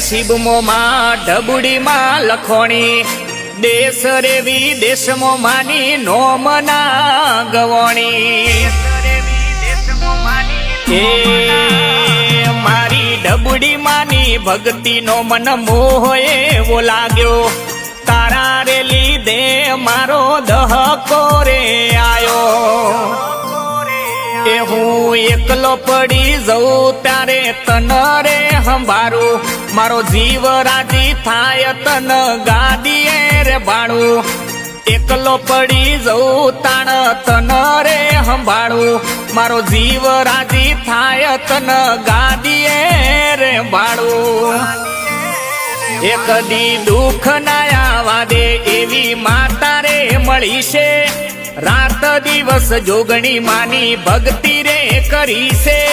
નસીબમાં માં ઢબુડીમાં લખોણી. દેશ રે વિદેશમાં માની નોમના ગવણી મારી ડબડી માની ભક્તિ નો મન મોહ એવો લાગ્યો. તારા રે લીધે મારો દહકો રે આયો. એ હું એકલો પડી જઉં ત્યારે તન રે સંભારું મારો જીવ રાજી થાય તન ગાદીએ રે ભાણું એકલો પડી જઉં તાણ તન રે સંભાળું. મારો જીવ રાજી થાય તન ગાદીએ રે ભાડું. એક દી દુઃખ ના આવા દે એવી માતા રે મળી છે. રાત દિવસ જોગણી માની ભક્તિ રે કરી છે.